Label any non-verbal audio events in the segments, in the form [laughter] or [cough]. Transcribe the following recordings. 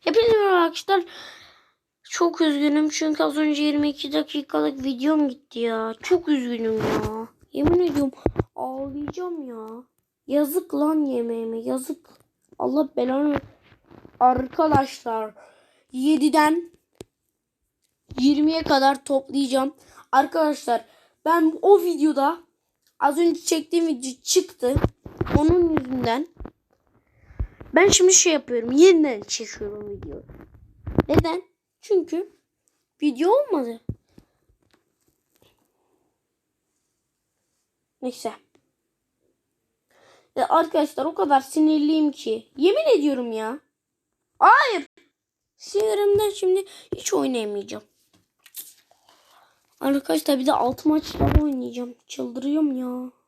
Hepinize merhaba arkadaşlar. Çok üzgünüm çünkü az önce 22 dakikalık videom gitti ya. Çok üzgünüm ya. Yemin ediyorum ağlayacağım ya. Yazık lan yemeğime yazık. Allah belanı. Arkadaşlar 7'den 20'ye kadar toplayacağım. Arkadaşlar ben o videoda az önce çektiğim video çıktı. Onun yüzünden ben şimdi şey yapıyorum. Yeniden çekiyorum videoyu. Neden? Çünkü video olmadı. Neyse. Ya arkadaşlar o kadar sinirliyim ki. Yemin ediyorum ya. Hayır. Sinirimden şimdi hiç oynayamayacağım. Arkadaşlar bir de alt maçlar oynayacağım. Çıldırıyorum ya.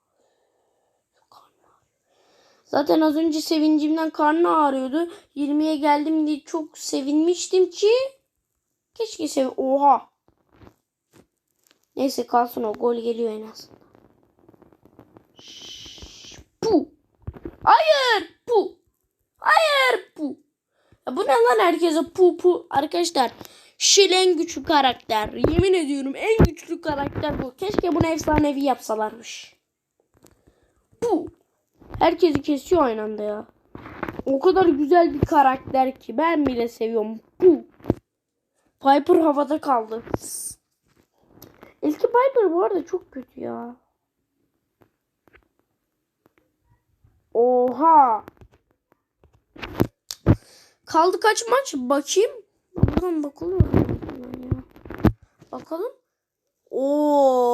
Zaten az önce sevincimden karnı ağrıyordu. 20'ye geldim diye çok sevinmiştim ki. Keşke sev... Oha. Neyse kalsın o gol geliyor en azından. Şşş. Hayır. Pu. Hayır. Pu. Ya bu ne lan herkese pu pu. Arkadaşlar Şil en güçlü karakter. Yemin ediyorum en güçlü karakter bu. Keşke bunu efsanevi yapsalarmış. Bu. Herkesi kesiyor aynı anda ya. O kadar güzel bir karakter ki ben bile seviyorum. Bu. Piper havada kaldı. Eski Piper bu arada çok kötü ya. Oha. Kaldı kaç maç? Bakayım. Buradan bakılıyor. Bakalım. Oo.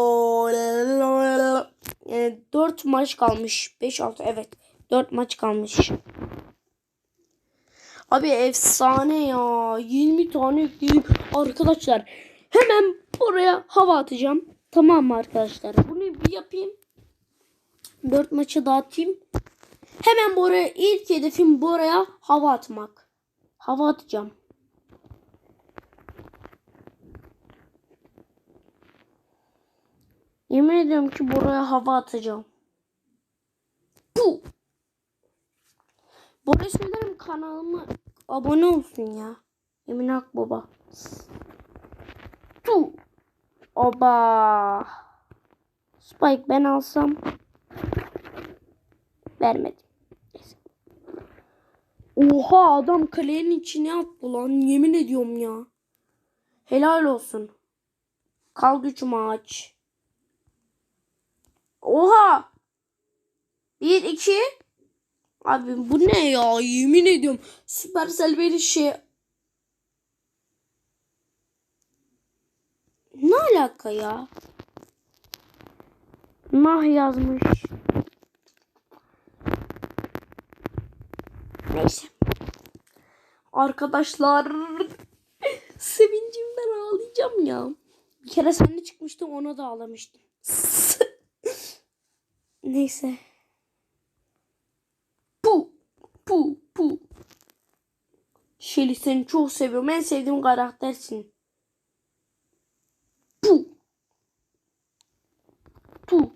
Yani 4 maç kalmış. 5-6 evet. 4 maç kalmış. Abi efsane ya. 20 tane ekleyeyim. Arkadaşlar hemen buraya hava atacağım. Tamam mı arkadaşlar? Bunu bir yapayım. 4 maçı dağıtayım. Hemen buraya ilk hedefim buraya hava atmak. Hava atacağım. Yemin ediyorum ki buraya hava atacağım. Bu. Bu resimlerim kanalıma abone olsun ya. Emin Akbaba. Tu. Oba. Spike ben alsam. Vermedim. Neyse. Oha adam kalenin içine attı lan. Yemin ediyorum ya. Helal olsun. Kaldı 3 maç. Oha. Bir iki. Abi bu ne ya? Yemin ediyorum. Süpersel beni şey... Ne alaka ya? Nah yazmış. Neyse. Arkadaşlar [laughs] sevincimden ağlayacağım ya. Bir kere seninle çıkmıştım ona da ağlamıştım. Neyse. Pu. Pu. Pu. Shelly seni çok seviyorum. En sevdiğim karaktersin. Pu. Pu.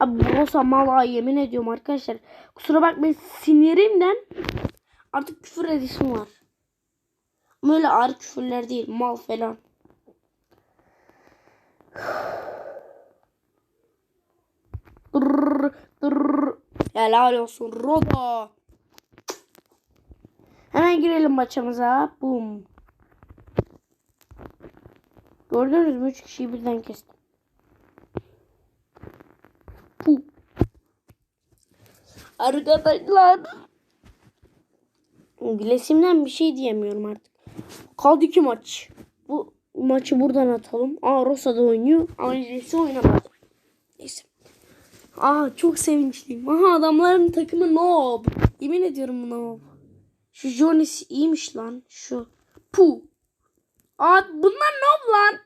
Abi Rosa mala yemin ediyorum arkadaşlar. Kusura bakmayın sinirimden artık küfür edişim var. Ama öyle ağır küfürler değil. Mal falan. Dırr. Helal olsun Roda. Hemen girelim maçımıza. Boom. Gördünüz mü? Üç kişiyi birden kestim. Puh. Arkadaşlar. Bilesimden bir şey diyemiyorum artık. Kaldı iki maç. Bu maçı buradan atalım. Aa Rosa da oynuyor. Angelesi oynamadı. Neyse. Aa çok sevinçliyim. Aha adamların takımı noob. Yemin ediyorum noob. Şu Jonas iyiymiş lan. Şu. Pu. Aa bunlar noob lan.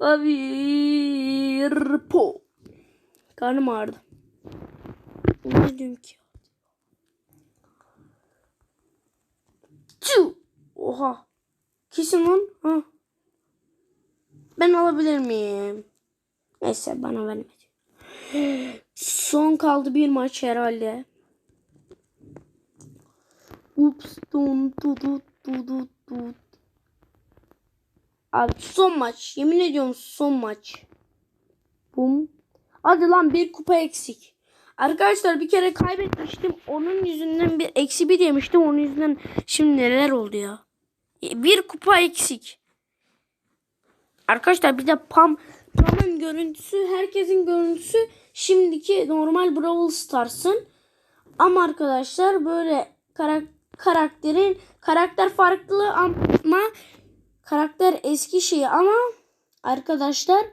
Abi. Pu. Karnım ağrıdı. Ne diyorum ki? Tüh. Oha. Kesin lan. Ha. Ben alabilir miyim? Neyse bana vermedi. Son kaldı bir maç herhalde. Ups Dun du du du du du. Abi son maç. Yemin ediyorum son maç. Bum. Hadi lan bir kupa eksik. Arkadaşlar bir kere kaybetmiştim. Onun yüzünden bir eksi bir yemiştim. Onun yüzünden şimdi neler oldu ya. Bir kupa eksik. Arkadaşlar bir de Pam Pam'ın görüntüsü herkesin görüntüsü şimdiki normal Brawl Stars'ın. Ama arkadaşlar böyle karak- karakterin karakter farklı ama karakter eski şey ama arkadaşlar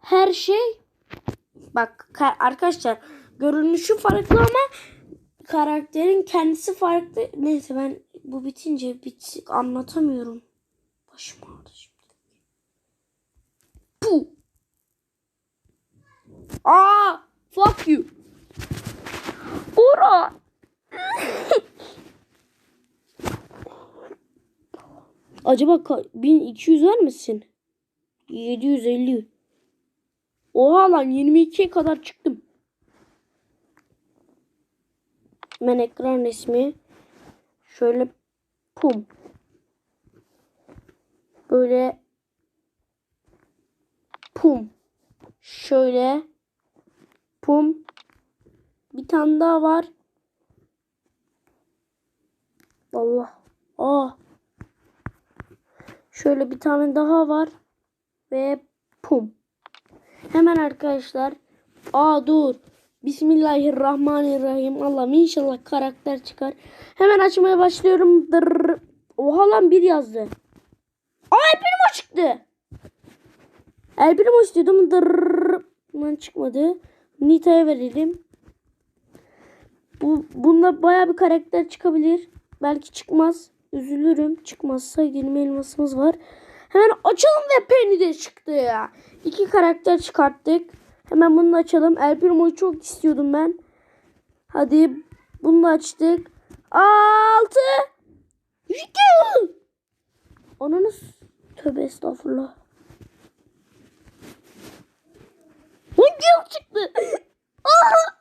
her şey bak ka- arkadaşlar görünüşü farklı ama karakterin kendisi farklı. Neyse ben bu bitince bit anlatamıyorum. Başım ağrıdı şimdi. Puh. Aa, fuck you. Ura. [laughs] Acaba ka- 1200 ver misin? 750. Oha lan 22'ye kadar çıktım. Hemen ekran resmi. Şöyle pum. Böyle pum. Şöyle pum. Bir tane daha var. Allah. Aa. Şöyle bir tane daha var. Ve pum. Hemen arkadaşlar. Aa dur. Bismillahirrahmanirrahim. Allah'ım inşallah karakter çıkar. Hemen açmaya başlıyorum. Dırr. Oha lan bir yazdı. Aa El Primo çıktı. El Primo istiyordum. Dırr. Lan çıkmadı. Nita'ya verelim. Bu, bunda baya bir karakter çıkabilir. Belki çıkmaz. Üzülürüm. Çıkmazsa yeni elmasımız var. Hemen açalım ve Penny de çıktı ya. İki karakter çıkarttık. Hemen bunu açalım. El Primo'yu çok istiyordum ben. Hadi bunu da açtık. Altı. Yedi. Ananız. Tövbe estağfurullah. Hangi çıktı? Aa!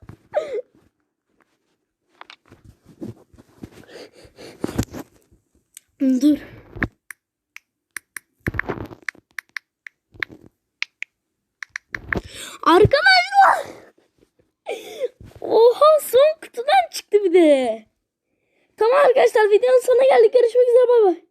Dur. Arkadaşlar. Oha son kutudan çıktı bir de. Tamam arkadaşlar videonun sonuna geldik. Görüşmek üzere bay bay.